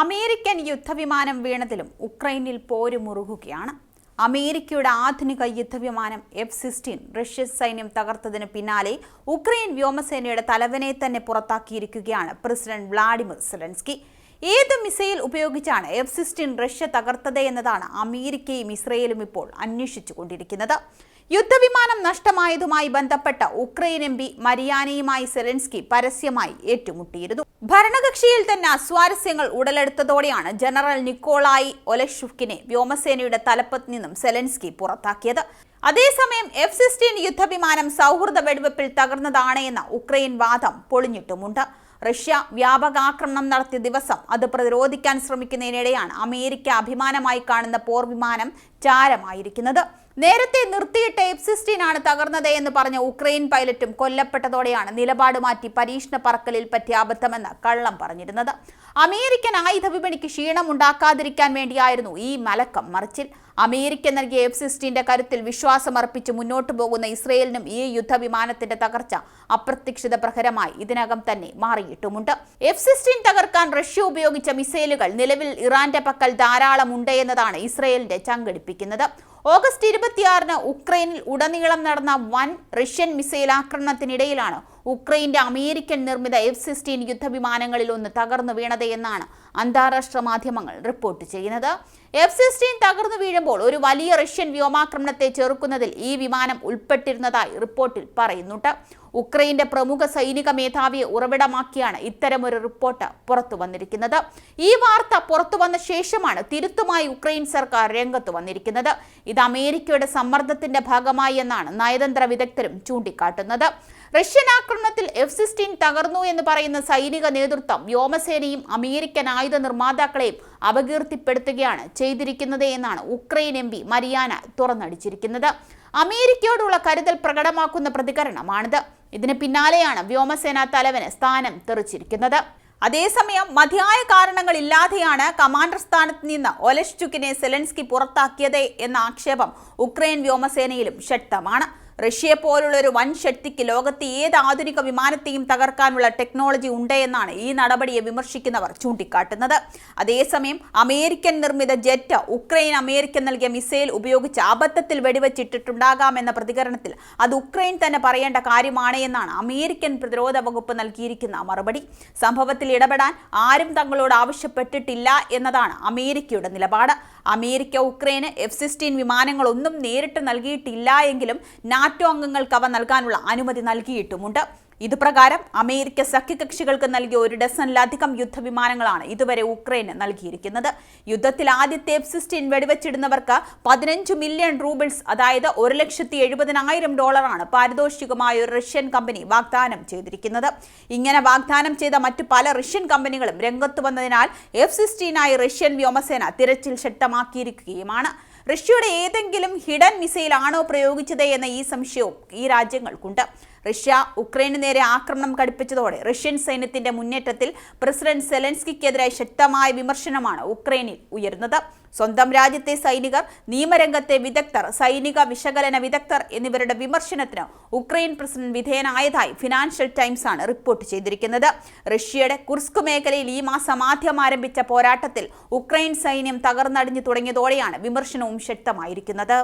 American യുദ്ധവിമാനം വീണതിലും ഉക്രൈനിൽ പോര് മുറുകുകയാണ്. അമേരിക്കയുടെ ആധുനിക യുദ്ധവിമാനം എഫ് സിക്സ്റ്റീൻ റഷ്യൻ സൈന്യം തകർത്തതിന് പിന്നാലെ ഉക്രൈൻ വ്യോമസേനയുടെ തലവനെ തന്നെ പുറത്താക്കിയിരിക്കുകയാണ് പ്രസിഡന്റ് വ്ളാഡിമിർ സെലൻസ്കി. ഏത് മിസൈൽ ഉപയോഗിച്ചാണ് എഫ് സിക്സ്റ്റീൻ റഷ്യ തകർത്തത് എന്നതാണ് അമേരിക്കയും ഇസ്രയേലും ഇപ്പോൾ അന്വേഷിച്ചുകൊണ്ടിരിക്കുന്നത്. യുദ്ധവിമാനം നഷ്ടമായതുമായി ബന്ധപ്പെട്ട ഉക്രൈൻ എം പി മരിയാനയുമായി സെലൻസ്കി പരസ്യമായി ഏറ്റുമുട്ടിയിരുന്നു. ഭരണകക്ഷിയിൽ തന്നെ അസ്വാരസ്യങ്ങൾ ഉടലെടുത്തതോടെയാണ് ജനറൽ നിക്കോളായി ഒലഷുക്കിനെ വ്യോമസേനയുടെ തലപ്പത്ത് നിന്നും സെലൻസ്കി പുറത്താക്കിയത്. അതേസമയം എഫ് സിക്സ്റ്റീൻ യുദ്ധവിമാനം സൗഹൃദ വെടിവെപ്പിൽ തകർന്നതാണ് എന്ന ഉക്രൈൻ വാദം പൊളിഞ്ഞിട്ടുമുണ്ട്. റഷ്യ വ്യാപകാക്രമണം നടത്തിയ ദിവസം അത് പ്രതിരോധിക്കാൻ ശ്രമിക്കുന്നതിനിടെയാണ് അമേരിക്ക അഭിമാനമായി കാണുന്ന പോർവിമാനം ചാരമായിരിക്കുന്നത്. നേരത്തെ നിർത്തിയിട്ട എഫ് സിക്സ്റ്റീൻ ആണ് തകർന്നത് എന്ന് പറഞ്ഞ ഉക്രൈൻ പൈലറ്റും കൊല്ലപ്പെട്ടതോടെയാണ് നിലപാട് മാറ്റി പരീക്ഷണ പറക്കലിൽ പറ്റിയ അബദ്ധമെന്ന് കള്ളം പറഞ്ഞിരുന്നത്. അമേരിക്കൻ ആയുധ വിപണിക്ക് ക്ഷീണം ഉണ്ടാക്കാതിരിക്കാൻ വേണ്ടിയായിരുന്നു ഈ മലക്കം മറിച്ചിൽ. അമേരിക്ക നൽകിയ എഫ് സിക്സ്റ്റീന്റെ കരുത്തിൽ വിശ്വാസമർപ്പിച്ച് മുന്നോട്ടു പോകുന്ന ഇസ്രയേലിനും ഈ യുദ്ധവിമാനത്തിന്റെ തകർച്ച അപ്രത്യക്ഷിത പ്രഹരമായി ഇതിനകം തന്നെ മാറിയിട്ടുമുണ്ട്. എഫ് സിക്സ്റ്റീൻ തകർക്കാൻ റഷ്യ ഉപയോഗിച്ച മിസൈലുകൾ നിലവിൽ ഇറാന്റെ പക്കൽ ധാരാളം ഉണ്ട് എന്നതാണ് ഇസ്രയേലിന്റെ ചങ്കടിപ്പിക്കുന്നത്. ഓഗസ്റ്റ് ഇരുപത്തിയാറിന് ഉക്രൈനിൽ ഉടനീളം നടന്ന വൻ റഷ്യൻ മിസൈൽ ആക്രമണത്തിനിടയിലാണ് ഉക്രൈന്റെ അമേരിക്കൻ നിർമ്മിത എഫ് സിക്സ്റ്റീൻ യുദ്ധവിമാനങ്ങളിൽ ഒന്ന് തകർന്നു വീണത് എന്നാണ് അന്താരാഷ്ട്ര മാധ്യമങ്ങൾ റിപ്പോർട്ട് ചെയ്യുന്നത്. എഫ് സിക്സ്റ്റീൻ തകർന്നു വീഴുമ്പോൾ ഒരു വലിയ റഷ്യൻ വ്യോമാക്രമണത്തെ ചെറുക്കുന്നതിൽ ഈ വിമാനം ഉൾപ്പെട്ടിരുന്നതായി റിപ്പോർട്ടിൽ പറയുന്നുണ്ട്. ഉക്രൈന്റെ പ്രമുഖ സൈനിക മേധാവിയെ ഉറവിടമാക്കിയാണ് ഇത്തരമൊരു റിപ്പോർട്ട് പുറത്തു വന്നിരിക്കുന്നത്. ഈ വാർത്ത പുറത്തു വന്ന ശേഷമാണ് തിരുത്തുമായി ഉക്രൈൻ സർക്കാർ രംഗത്ത് വന്നിരിക്കുന്നത്. ഇത് അമേരിക്കയുടെ സമ്മർദ്ദത്തിന്റെ ഭാഗമായി എന്നാണ് നയതന്ത്ര വിദഗ്ധരും ചൂണ്ടിക്കാട്ടുന്നത്. റഷ്യൻ ആക്രമണത്തിൽ എഫ് സിക്സ്റ്റീൻ തകർന്നു എന്ന് പറയുന്ന സൈനിക നേതൃത്വം വ്യോമസേനയും അമേരിക്കൻ ആയുധ നിർമ്മാതാക്കളെയും അപകീർത്തിപ്പെടുത്തുകയാണ് ചെയ്തിരിക്കുന്നത് എന്നാണ് ഉക്രൈൻ എം പി മരിയാന തുറന്നടിച്ചിരിക്കുന്നത്. അമേരിക്കയോടുള്ള കരുതൽ പ്രകടമാക്കുന്ന പ്രതികരണമാണിത്. ഇതിന് പിന്നാലെയാണ് വ്യോമസേനാ തലവന് സ്ഥാനം തെറിച്ചിരിക്കുന്നത്. അതേസമയം മതിയായ കാരണങ്ങളില്ലാതെയാണ് കമാൻഡർ സ്ഥാനത്ത് നിന്ന് ഒലഷ്ചുക്കിനെ സെലൻസ്കി പുറത്താക്കിയത് എന്ന ആക്ഷേപം ഉക്രൈൻ വ്യോമസേനയിലും ശക്തമാണ്. റഷ്യയെ പോലുള്ള ഒരു വൻ ശക്തിക്ക് ലോകത്തെ ഏത് ആധുനിക വിമാനത്തെയും തകർക്കാനുള്ള ടെക്നോളജി ഉണ്ട് എന്നാണ് ഈ നടപടിയെ വിമർശിക്കുന്നവർ ചൂണ്ടിക്കാട്ടുന്നത്. അതേസമയം അമേരിക്കൻ നിർമ്മിത ജെറ്റ് ഉക്രൈൻ അമേരിക്ക നൽകിയ മിസൈൽ ഉപയോഗിച്ച് അബദ്ധത്തിൽ വെടിവെച്ചിട്ടിട്ടുണ്ടാകാമെന്ന പ്രതികരണത്തിൽ അത് ഉക്രൈൻ തന്നെ പറയേണ്ട കാര്യമാണ് എന്നാണ് അമേരിക്കൻ പ്രതിരോധ വകുപ്പ് നൽകിയിരിക്കുന്ന മറുപടി. സംഭവത്തിൽ ഇടപെടാൻ ആരും തങ്ങളോട് ആവശ്യപ്പെട്ടിട്ടില്ല എന്നതാണ് അമേരിക്കയുടെ നിലപാട്. അമേരിക്ക ഉക്രൈന് എഫ് സിക്സ്റ്റീൻ വിമാനങ്ങളൊന്നും നേരിട്ട് നൽകിയിട്ടില്ല എങ്കിലും അംഗങ്ങൾക്ക് അവ നൽകാനുള്ള അനുമതി നൽകിയിട്ടുമുണ്ട്. ഇതുപ്രകാരം അമേരിക്ക സഖ്യകക്ഷികൾക്ക് നൽകിയ ഒരു ഡസനിലധികം യുദ്ധവിമാനങ്ങളാണ് ഇതുവരെ ഉക്രൈന് നൽകിയിരിക്കുന്നത്. യുദ്ധത്തിൽ ആദ്യത്തെ എഫ് വെടിവെച്ചിടുന്നവർക്ക് പതിനഞ്ച് മില്യൺ റൂബിൾസ് അതായത് ഒരു ലക്ഷത്തി എഴുപതിനായിരം ഡോളറാണ് പാരിതോഷികമായ ഒരു റഷ്യൻ കമ്പനി വാഗ്ദാനം ചെയ്തിരിക്കുന്നത്. ഇങ്ങനെ വാഗ്ദാനം ചെയ്ത മറ്റു പല റഷ്യൻ കമ്പനികളും രംഗത്ത് വന്നതിനാൽ എഫ് സിക്സ്റ്റീനായി റഷ്യൻ വ്യോമസേന തിരച്ചിൽ ശക്തമാക്കിയിരിക്കുകയുമാണ്. റഷ്യയുടെ ഏതെങ്കിലും ഹിഡൻ മിസൈൽ ആണോ പ്രയോഗിച്ചത് എന്ന ഈ സംശയവും ഈ രാജ്യങ്ങൾക്കുണ്ട്. റഷ്യ ഉക്രൈന് നേരെ ആക്രമണം കടുപ്പിച്ചതോടെ റഷ്യൻ സൈന്യത്തിന്റെ മുന്നേറ്റത്തിൽ പ്രസിഡന്റ് സെലൻസ്കിക്കെതിരെ ശക്തമായ വിമർശനമാണ് ഉക്രൈനിൽ ഉയർന്നത് സ്വന്തം രാജ്യത്തെ സൈനികർ നിയമരംഗത്തെ വിദഗ്ധർ സൈനിക വിശകലന വിദഗ്ധർ എന്നിവരുടെ വിമർശനത്തിന് ഉക്രൈൻ പ്രസിഡന്റ് വിധേയനായതായി ഫിനാൻഷ്യൽ ടൈംസ് ആണ് റിപ്പോർട്ട് ചെയ്തിരിക്കുന്നത്. റഷ്യയുടെ കുർസ്ക് മേഖലയിൽ ഈ മാസം ആദ്യം ആരംഭിച്ച പോരാട്ടത്തിൽ ഉക്രൈൻ സൈന്യം തകർന്നടിഞ്ഞു തുടങ്ങിയതോടെയാണ് വിമർശനവും ശക്തമായിരിക്കുന്നത്.